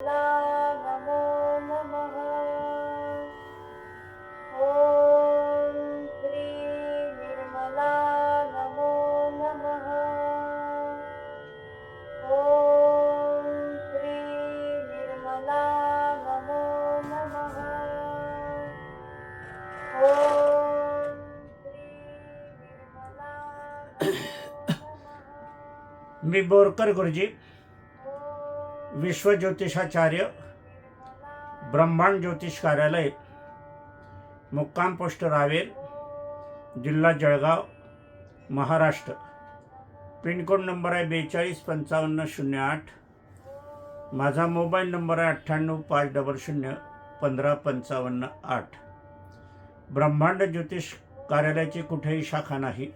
नमो नमः ॐ श्री निर्मला नमो नमः ॐ श्री निर्मला नमो नमः ॐ श्री निर्मला मी बोरकर गुरुजी विश्व ज्योतिषाचार्य ब्रह्मांड ज्योतिष कार्यालय मुक्काम पोस्ट रावेर जिल्हा जळगाव महाराष्ट्र. पिनकोड नंबर आहे बेचाळीस पंचावन्न शून्य आठ. माझा मोबाईल नंबर आहे अठ्ठ्याण्णव पाच डबल शून्य पंधरा पंचावन्न आठ. ब्रह्मांड ज्योतिष कार्यालयाची कुठेही शाखा नाही.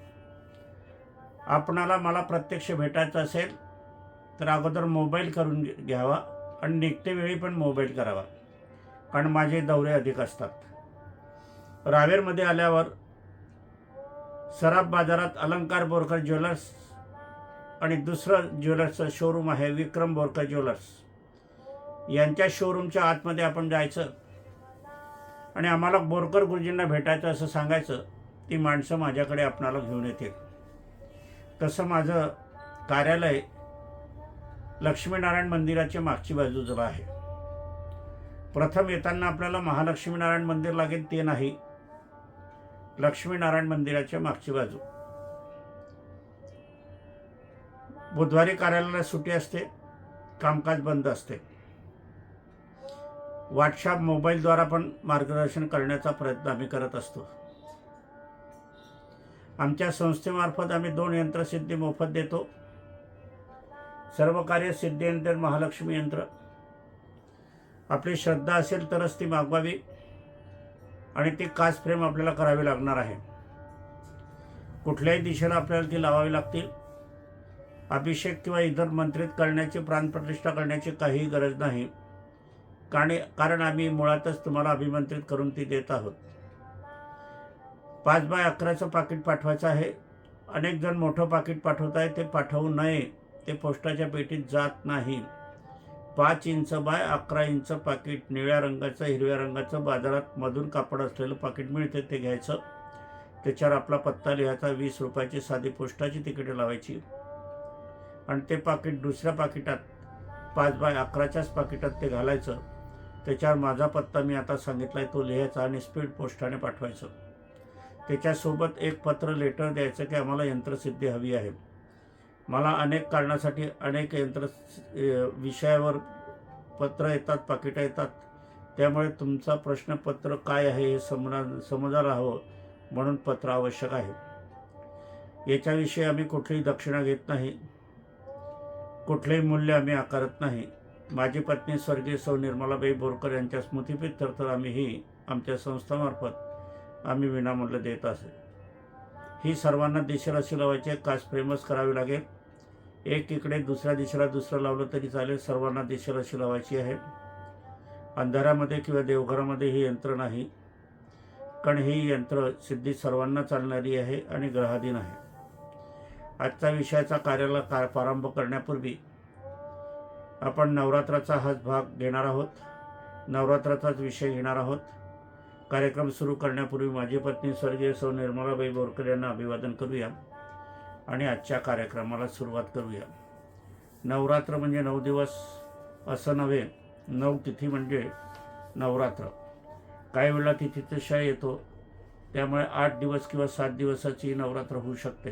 आपणाला मला प्रत्यक्ष भेटायचं असेल तर अगोदर मोबाईल करून घे- घ्यावा आणि निघते वेळी पण मोबाईल करावा. कारण माझे दौरे अधिक असतात. रावेरमध्ये आल्यावर सराफ बाजारात अलंकार बोरकर ज्वेलर्स आणि दुसरं ज्वेलर्सचं शोरूम आहे विक्रम बोरकर ज्वेलर्स. यांच्या शोरूमच्या आतमध्ये आपण जायचं आणि आम्हाला बोरकर गुरुजींना भेटायचं असं सांगायचं ती माणसं माझ्याकडे आपणाला घेऊन येतील. तसं माझं कार्यालय लक्ष्मीनारायण मंदिराच्या मागची बाजूला आहे. प्रथम येताना आपल्याला महालक्ष्मीनारायण मंदिर लागेल ते नाही. लक्ष्मीनारायण मंदिराच्या मागची बाजू. बुधवारी कार्यालयाला सुट्टी असते. कामकाज बंद असते. व्हॉट्सअप मोबाईलद्वारा पण मार्गदर्शन करण्याचा प्रयत्न आम्ही करत असतो. आमच्या संस्थेमार्फत आम्ही दोन यंत्रसिद्धी मोफत देतो. सर्व कार्य सिद्धयंत्र महालक्ष्मी यंत्र. आपली श्रद्धा असेल तरच ती मागवावी आणि ती काच फ्रेम आपल्याला करावी लागणार आहे. कुठल्याही दिशेला आपल्याला ती लावावी लागतील. अभिषेक किंवा इतर मंत्रित करण्याची प्राणप्रतिष्ठा करण्याची काहीही गरज नाही. कारण कारण आम्ही मुळातच तुम्हाला अभिमंत्रित करून ती देत आहोत. पाच बाय अकराचं पाकिट पाठवायचं आहे. अनेक जण मोठं पाकिट पाठवत आहे ते पाठवू नये. ते पोस्टाच्या पेटीत जात नाही. पाच इंच बाय अकरा इंच पाकिट निळ्या रंगाचं हिरव्या रंगाचं बाजारात मधून कापड असलेलं पाकिट मिळते ते घ्यायचं. त्याच्यावर आपला पत्ता लिहायचा वीस रुपयाची साधी पोस्टाची तिकीटं लावायची. आणि ते पाकिट दुसऱ्या पाकिटात पाच बाय अकराच्याच पाकिटात ते घालायचं. त्याच्यावर माझा पत्ता मी आता सांगितला आहे तो लिहायचा आणि स्पीड पोस्टाने पाठवायचं. त्याच्यासोबत एक पत्र लेटर द्यायचं की आम्हाला यंत्रसिद्धी हवी आहे. मला अनेक कारणासाठी अनेक यंत्र विषयावर पत्र येतात पाकिटं येतात. त्यामुळे तुमचा प्रश्नपत्र काय आहे हे समजा समजायला हवं म्हणून पत्र आवश्यक आहे. याच्याविषयी आम्ही कुठलीही दक्षिणा घेत नाही. कुठलेही मूल्य आम्ही आकारत नाही. माझी पत्नी स्वर्गीय सौ निर्मलाबाई बोरकर यांच्या स्मृतिप्रीत्यर्थ आम्ही आमच्या संस्थामार्फत आम्ही विनामूल्य देत असे. ही सर्वांना दिशेला लावायची कास प्रेमच करावी लागेल. एक इकडे दुसऱ्या दिशेला दुसरं लावलं तरी चालेल. सर्वांना दिशेला लावायची आहे. अंधारामध्ये किंवा देवघरामध्ये ही यंत्र नाही. कारण ही यंत्र सिद्धी सर्वांना चालणारी आहे आणि ग्रहाधीन आहे. आजच्या विषयाचा कार्याला का प्रारंभ करण्यापूर्वी आपण नवरात्राचा हाच भाग घेणार आहोत. नवरात्राचाच विषय घेणार आहोत. कार्यक्रम सुरू करण्यापूर्वी माझी पत्नी स्वर्गीय सौ निर्मलाबाई बोरकर यांना अभिवादन करूया. आणि आजच्या कार्यक्रमाला सुरुवात करूया. नवरात्र म्हणजे नऊ दिवस असं नव्हे नऊ तिथी म्हणजे नवरात्र. काही वेळेला तिथीचा क्षय येतो त्यामुळे आठ दिवस किंवा सात दिवसाची नवरात्र होऊ शकते.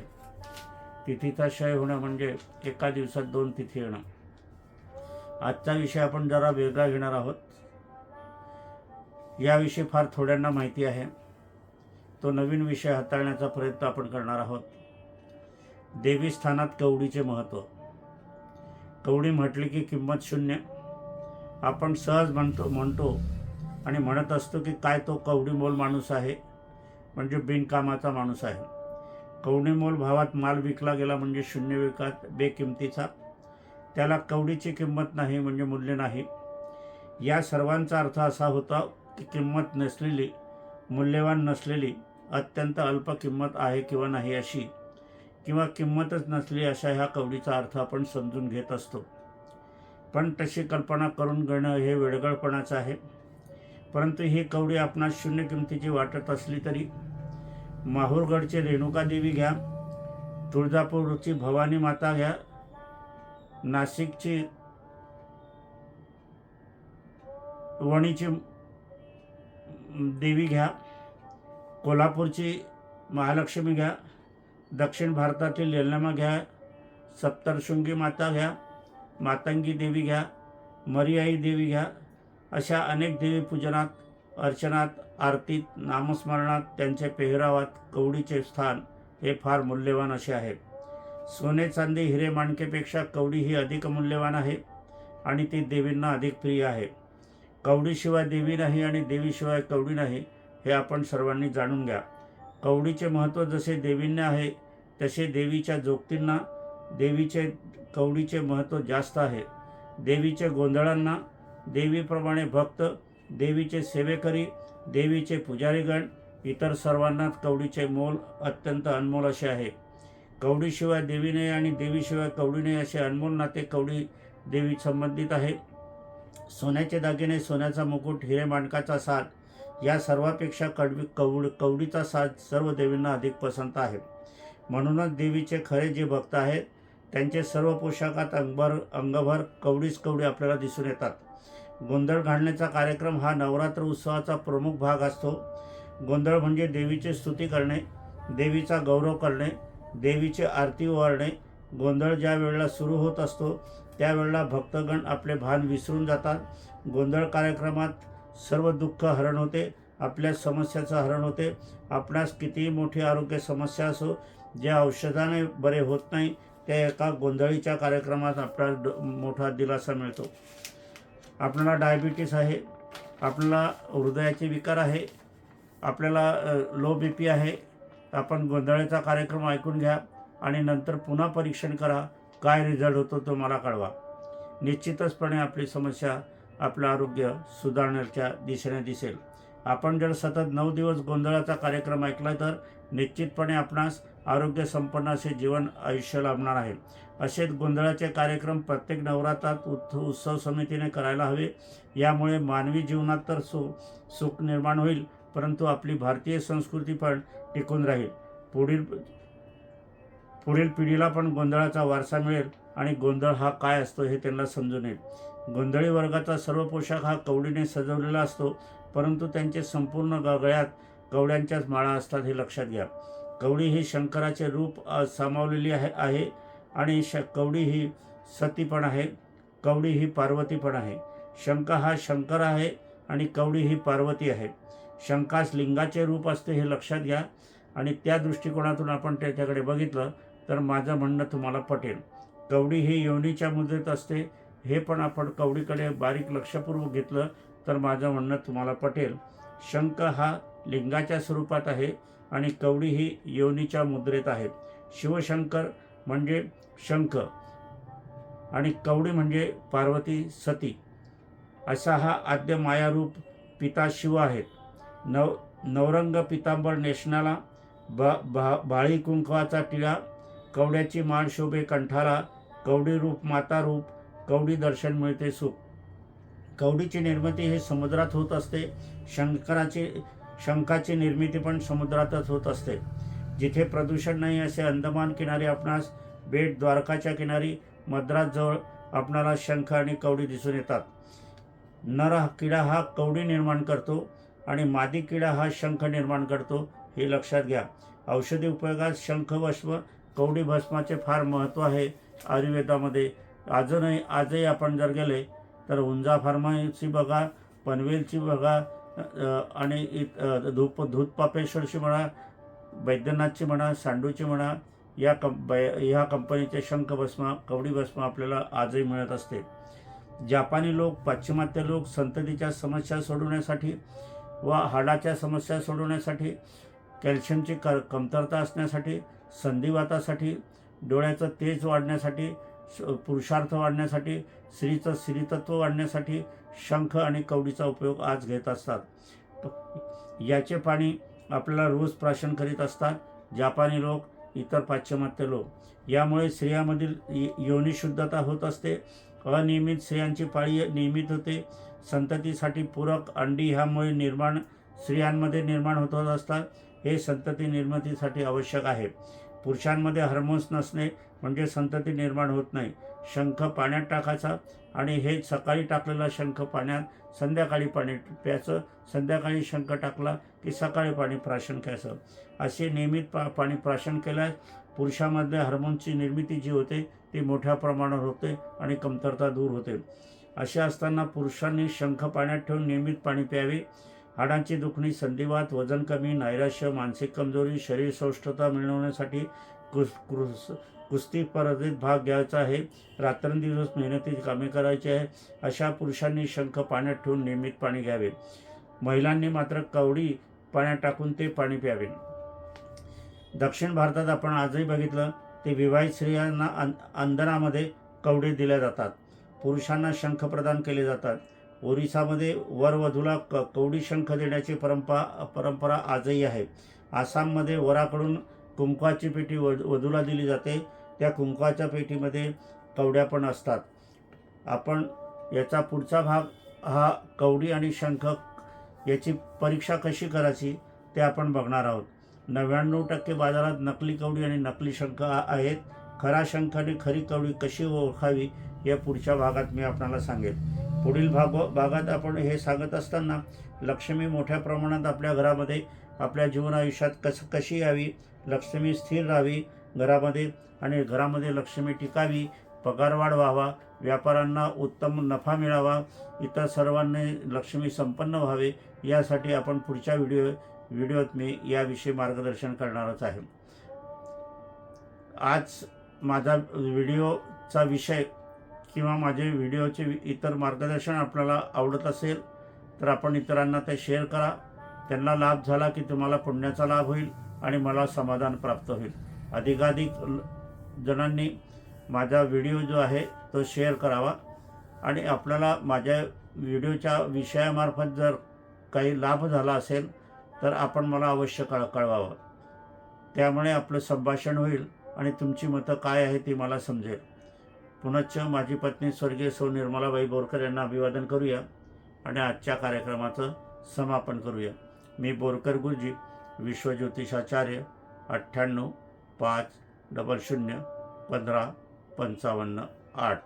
तिथीचा क्षय होणं म्हणजे एका दिवसात दोन तिथी येणं. आजचा विषय आपण जरा वेगळा घेणार आहोत. याविषयी फार थोड्यांना माहिती आहे. तो नवीन विषय हाताळण्याचा प्रयत्न आपण करणार आहोत. देवीस्थानात कवडीचे महत्त्व कवडी म्हटली की किंमत शून्य. आपण सहज म्हणतो म्हणतो आणि म्हणत असतो की काय तो कवडीमोल माणूस आहे म्हणजे बिनकामाचा माणूस आहे. कवडीमोल भावात माल विकला गेला म्हणजे शून्य विकात बेकिमतीचा. त्याला कवडीची किंमत नाही म्हणजे मूल्य नाही. या सर्वांचा अर्थ असा होता की किंमत नसलेली मूल्यवान नसलेली अत्यंत अल्प किंमत आहे किंवा नाही अशी. किंवा किंमतच नसली अशा ह्या कवडीचा अर्थ आपण समजून घेत असतो. पण तशी कल्पना करून घेणं हे वेडगळपणाचं आहे. परंतु ही कवडी आपणास शून्य किमतीची वाटत असली तरी माहूरगडची रेणुका देवी घ्या तुळजापूरची भवानी माता घ्या नाशिकची वणीची देवी घ्या कोल्हापूरची महालक्ष्मी घ्या दक्षिण भारतातील यल्लमा घ्या सप्तरशृंगी माता घ्या मातंगी देवी घ्या मरियाई देवी घ्या अशा अनेक देवी पूजनात अर्चनात आरतीत नामस्मरणात त्यांचे पेहरावात कवडीचे स्थान हे फार मूल्यवान असे आहे. सोने चांदी हिरे माणकेपेक्षा कवडी ही अधिक मूल्यवान आहे आणि ती देवींना अधिक प्रिय आहे. कवडीशिवाय देवी नाही आणि देवीशिवाय कवडी नाही हे आपण सर्वांनी जाणून घ्या. कवडीचे महत्त्व जसे देवींना आहे तसे देवीच्या जोगतींना देवीचे कवडीचे महत्त्व जास्त आहे. देवीचे गोंधळांना देवीप्रमाणे भक्त देवीचे सेवेकरी देवीचे पुजारीगण इतर सर्वांनाच कवडीचे मोल अत्यंत अनमोल असे आहे. कवडीशिवाय देवी नये आणि देवीशिवाय कवडी नये असे अनमोल नाते कवडी देवी संबंधित आहे. सोन्याचे दागिने सोन्याचा मुकुट हिरे माणकाचा साथ या सर्वापेक्षा कडवी कवड कवडीचा साज सर्व देवींना अधिक पसंत आहे. म्हणूनच देवीचे खरे जे भक्त आहेत त्यांचे सर्व पोशाखात अंगभर अंगभर कवडीच कवडी आपल्याला दिसून येतात. गोंधळ घालण्याचा कार्यक्रम हा नवरात्र उत्सवाचा प्रमुख भाग असतो. गोंधळ म्हणजे देवीची स्तुती करणे देवीचा गौरव करणे देवीची आरती ओवाळणे. गोंधळ ज्या वेळेला सुरू होत असतो त्यावेळेला भक्तगण आपले भान विसरून जातात. गोंधळ कार्यक्रमात सर्व दुःख हरण होते आपल्या समस्याचं हरण होते. आपणास कितीही मोठी आरोग्य समस्या असो ज्या औषधाने बरे होत नाही त्या एका गोंधळीच्या कार्यक्रमात आपल्याला ड- मोठा दिलासा मिळतो. आपल्याला डायबिटीस आहे आपल्याला हृदयाचे विकार आहे आपल्याला लो बी पी आहे. आपण गोंधळाचा कार्यक्रम ऐकून घ्या आणि नंतर पुन्हा परीक्षण करा. काय रिझल्ट होतो तो मला कळवा. निश्चितचपणे आपली समस्या आपलं आरोग्य सुधारण्याच्या दिशेने दिसेल. आपण जर सतत नऊ दिवस गोंधळाचा कार्यक्रम ऐकला तर निश्चितपणे आपणास आरोग्य संपन्न असे जीवन आयुष्य लाभणार आहे. असेच गोंधळाचे कार्यक्रम प्रत्येक नवरात्रात उत्थ उत्सव समितीने करायला हवे. यामुळे मानवी जीवनात तर सु सुख निर्माण होईल परंतु आपली भारतीय संस्कृती पण टिकून राहील. पुढील पुढील पिढीला पण गोंधळाचा वारसा मिळेल आणि गोंधळ हा काय असतो हे त्यांना समजून येईल. गोंधळी वर्गाचा सर्व पोशाख हा कवडीने सजवलेला असतो परंतु त्यांचे संपूर्ण ग- गळ्यात कवड्यांच्याच माळा असतात हे लक्षात घ्या. कवडी ही शंकराचे रूप सामावलेली आहे आहे आणि श कवडी ही सती पण आहे कवडी ही पार्वती पण आहे. शंका हा शंकर आहे आणि कवडी ही पार्वती आहे. शंकास लिंगाचे रूप असते हे लक्षात घ्या आणि त्या दृष्टिकोनातून आपण त्याच्याकडे बघितलं तर माझं म्हणणं तुम्हाला पटेल. कवडी ही योनीच्या मुद्रेत असते हे पण आपण कवडीकडे बारीक लक्षपूर्वक घेतलं तर माझं म्हणणं तुम्हाला पटेल. शंख हा लिंगाच्या स्वरूपात आहे आणि कवडी ही योनीच्या मुद्रेत आहे. शिवशंकर म्हणजे शंख आणि कवडी म्हणजे पार्वती सती. असा हा आद्य मायारूप पिता शिव आहेत. नव नवरंग पितांबर नेशनाला बा भा बाळी कुंकवाचा टिळा कवड्याची मान शोभे कंठाला कवडी रूप माता रूप कवडी दर्शन मिळते सुख. कवडीची निर्मिती हे समुद्रात होत असते. शंकराची शंखाची निर्मिती पण समुद्रातच होत असते. जिथे प्रदूषण नाही असे अंदमान किनारी आपणास बेट द्वारकाच्या किनारी मद्रासजवळ आपणाला शंख आणि कवडी दिसून येतात. नर किडा हा कवडी निर्माण करतो आणि मादी किडा हा शंख निर्माण करतो हे लक्षात घ्या. औषधी उपयोगात शंख भस्म कवडी भस्माचे फार महत्त्व आहे आयुर्वेदामध्ये. अजूनही आजही आपण जर गेले तर उंजा फार्माची बघा पनवेलची बघा आणि इत- धूप धूतपापेश्वरची म्हणा वैद्यनाथची म्हणा सांडूची म्हणा या कंप बै- ह्या कंपनीचे शंख भस्मा कवडी भस्म आपल्याला आजही मिळत असते. जापानी लोक पाश्चिमात्य लोक संततीच्या समस्या सोडवण्यासाठी व हाडाच्या समस्या सोडवण्यासाठी कॅल्शियमची क कमतरता असण्यासाठी संधिवातासाठी डोळ्याचं तेज वाढण्यासाठी पुरुषार्थ वाढण्यासाठी स्त्रीचं स्त्रीतत्व वाढण्यासाठी शंख आणि कवडीचा उपयोग आज घेत असतात. याचे पाणी आपल्याला रोज प्राशन करीत असतात जापानी लोक इतर पाश्चिमात्य लोक. यामुळे स्त्रियामधील य- योनिशुद्धता होत असते अनियमित स्त्रियांची पाळी नियमित होते. संततीसाठी पूरक अंडी ह्यामुळे निर्माण स्त्रियांमध्ये निर्माण होत असतात. हे संतती निर्मितीसाठी आवश्यक आहे. पुरुषांमध्ये हार्मोन्स नसणे म्हणजे संतती निर्माण होत नाही. शंख पाण्यात टाकायचा आणि हे सकाळी टाकलेला शंख पाण्यात संध्याकाळी पाणी प्यायचं. संध्याकाळी शंख टाकला की सकाळी पाणी प्राशन प्यायचं असे नियमित पा पाणी प्राशन केल्यास पुरुषामध्ये हार्मोनची निर्मिती जी होते ती मोठ्या प्रमाणावर होते आणि कमतरता दूर होते. असे असताना पुरुषांनी शंख पाण्यात ठेवून नियमित पाणी प्यावे. हाडांची दुखणी संधिवात वजन कमी नैराश्य मानसिक कमजोरी शरीर सौष्ठता मिळवण्यासाठी कुस कुस कुस्ती स्पर्धेत भाग घ्यायचा आहे. रात्रंदिवस मेहनतीची कामे करायची आहे. अशा पुरुषांनी शंख पाण्यात ठेवून नियमित पाणी घ्यावे. महिलांनी मात्र कवडी पाण्यात टाकून ते पाणी प्यावे. दक्षिण भारतात आपण आजही बघितलं ते विवाहित स्त्रियांना अं अंधनामध्ये कवडे दिल्या जातात. पुरुषांना शंख प्रदान केले जातात. ओरिसामध्ये वरवधूला क कवडी शंख देण्याची परंपरा परंपरा आजही आहे. आसाममध्ये वराकडून कुंकवाची पेटी वध वधूला दिली जाते. त्या कुंकवाच्या पेटीमध्ये कवड्या पण असतात. आपण याचा पुढचा भाग हा कवडी आणि शंख याची परीक्षा कशी करायची ते आपण बघणार आहोत. नव्याण्णव टक्के बाजारात नकली कवडी आणि नकली शंख आहेत. खरा शंख आणि खरी कवडी कशी ओळखावी या पुढच्या भागात मी आपणाला सांगेन. पुढील भाग भागात आपण हे सांगत असताना लक्ष्मी मोठ्या प्रमाणात आपल्या घरामध्ये आपल्या जीवन आयुष्यात कसं कशी यावी? लक्ष्मी स्थिर राहावी घरामध्ये आणि घरामध्ये लक्ष्मी टिकावी पगारवाढ व्हावा व्यापाऱ्यांना उत्तम नफा मिळावा इतर सर्वांनी लक्ष्मी संपन्न व्हावे यासाठी आपण पुढच्या व्हिडिओ व्हिडिओत मी याविषयी मार्गदर्शन करणारच आहे. आज माझा व्हिडिओचा विषय किंवा माझे व्हिडिओचे इतर मार्गदर्शन आपल्याला आवडत असेल तर आपण इतरांना ते शेअर करा. त्यांना लाभ झाला की तुम्हाला पुण्याचा लाभ होईल आणि मला समाधान प्राप्त होईल. अधिकाधिक जणांनी माझा व्हिडिओ जो आहे तो शेअर करावा आणि आपल्याला माझ्या व्हिडिओच्या विषयामार्फत जर काही लाभ झाला असेल तर आपण मला अवश्य कळ कळवावं. त्यामुळे आपलं संभाषण होईल आणि तुमची मतं काय आहे ती मला समजेल. पुनश्च माझी पत्नी स्वर्गीय सौ निर्मलाबाई बोरकर यांना अभिवादन करूया आणि आजच्या कार्यक्रमाचं समापन करूया. मी बोरकर गुरुजी विश्वज्योतिषाचार्य अठ्ठ्याण्णव पाच डबल शून्य पंधरा पंचावन्न आठ.